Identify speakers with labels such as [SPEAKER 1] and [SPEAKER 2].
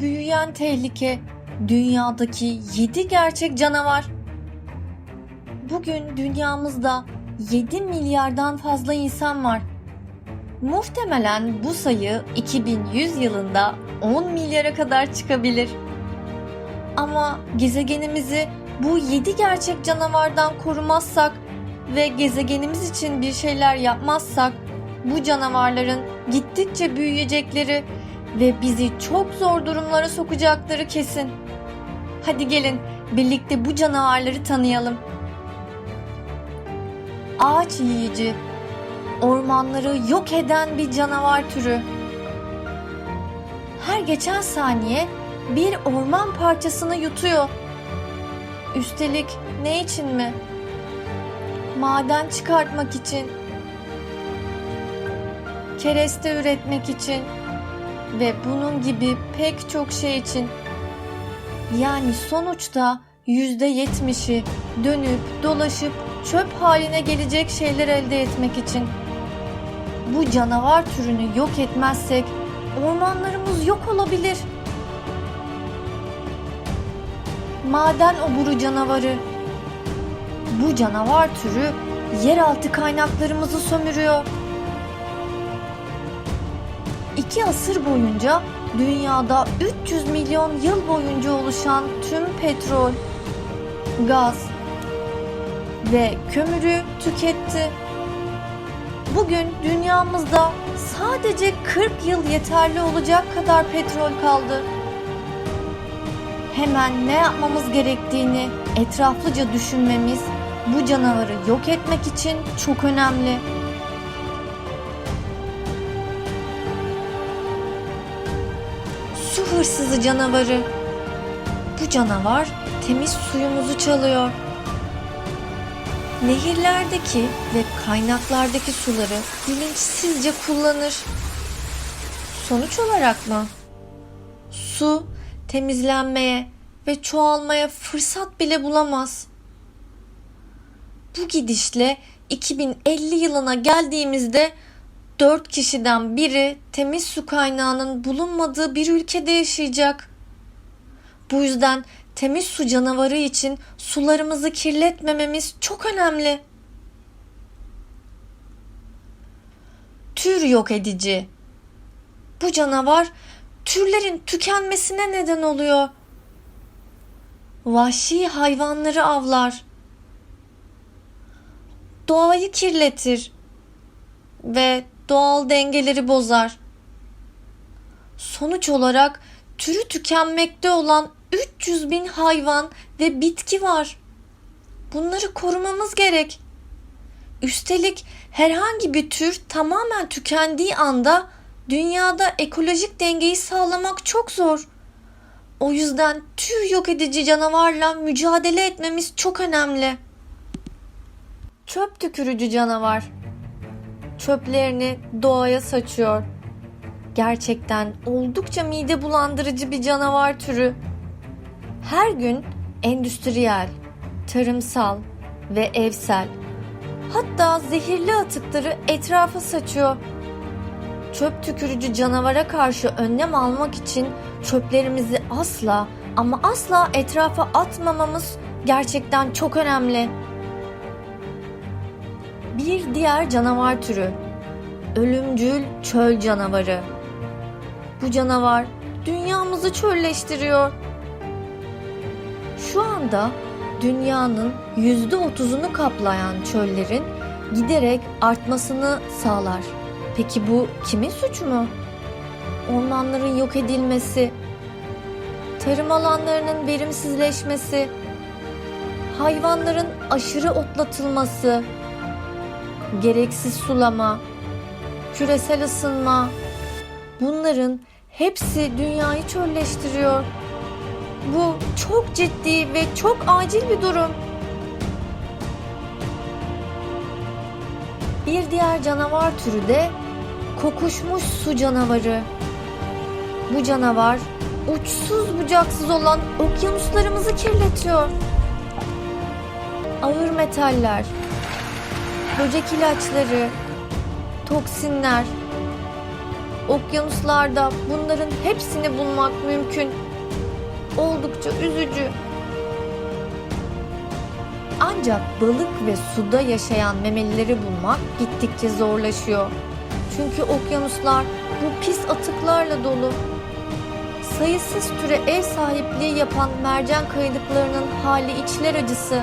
[SPEAKER 1] büyüyen tehlike, dünyadaki 7 gerçek canavar. Bugün dünyamızda 7 milyardan fazla insan var. Muhtemelen bu sayı 2100 yılında 10 milyara kadar çıkabilir. Ama gezegenimizi bu 7 gerçek canavardan korumazsak ve gezegenimiz için bir şeyler yapmazsak bu canavarların gittikçe büyüyecekleri ve bizi çok zor durumlara sokacakları kesin. Hadi gelin birlikte bu canavarları tanıyalım. Ağaç yiyici, ormanları yok eden bir canavar türü. Her geçen saniye bir orman parçasını yutuyor. Üstelik ne için mi? Maden çıkartmak için, kereste üretmek için ve bunun gibi pek çok şey için. Yani sonuçta yüzde yetmişi dönüp dolaşıp çöp haline gelecek şeyler elde etmek için. Bu canavar türünü yok etmezsek ormanlarımız yok olabilir. Maden oburu canavarı. Bu canavar türü yeraltı kaynaklarımızı sömürüyor. İki asır boyunca dünyada 300 milyon yıl boyunca oluşan tüm petrol, gaz ve kömürü tüketti. Bugün dünyamızda sadece 40 yıl yeterli olacak kadar petrol kaldı. Hemen ne yapmamız gerektiğini etraflıca düşünmemiz bu canavarı yok etmek için çok önemli. Su hırsızı canavarı. Bu canavar temiz suyumuzu çalıyor. Nehirlerdeki ve kaynaklardaki suları bilinçsizce kullanır. Sonuç olarak mı? Su temizlenmeye ve çoğalmaya fırsat bile bulamaz. Bu gidişle 2050 yılına geldiğimizde 4 kişiden biri temiz su kaynağının bulunmadığı bir ülkede yaşayacak. Bu yüzden temiz su canavarı için sularımızı kirletmememiz çok önemli. Tür yok edici. Bu canavar türlerin tükenmesine neden oluyor. Vahşi hayvanları avlar. Doğayı kirletir ve doğal dengeleri bozar. Sonuç olarak türü tükenmekte olan 300 bin hayvan ve bitki var. Bunları korumamız gerek. Üstelik herhangi bir tür tamamen tükendiği anda dünyada ekolojik dengeyi sağlamak çok zor. O yüzden tür yok edici canavarla mücadele etmemiz çok önemli. Çöp tükürücü canavar çöplerini doğaya saçıyor. Gerçekten oldukça mide bulandırıcı bir canavar türü. Her gün endüstriyel, tarımsal ve evsel hatta zehirli atıkları etrafa saçıyor. Çöp tükürücü canavara karşı önlem almak için çöplerimizi asla ama asla etrafa atmamamız gerçekten çok önemli. Bir diğer canavar türü. Ölümcül çöl canavarı. Bu canavar dünyamızı çölleştiriyor. Şu anda dünyanın yüzde otuzunu kaplayan çöllerin giderek artmasını sağlar. Peki bu kimin suçu mu? Ormanların yok edilmesi, tarım alanlarının verimsizleşmesi, hayvanların aşırı otlatılması, gereksiz sulama, küresel ısınma bunların hepsi dünyayı çölleştiriyor. Bu çok ciddi ve çok acil bir durum. Bir diğer canavar türü de kokuşmuş su canavarı. Bu canavar uçsuz bucaksız olan okyanuslarımızı kirletiyor. Ağır metaller, böcek ilaçları, toksinler okyanuslarda bunların hepsini bulmak mümkün. Oldukça üzücü. Ancak balık ve suda yaşayan memelileri bulmak gittikçe zorlaşıyor. Çünkü okyanuslar bu pis atıklarla dolu. Sayısız türe ev sahipliği yapan mercan kaydıklarının hali içler acısı.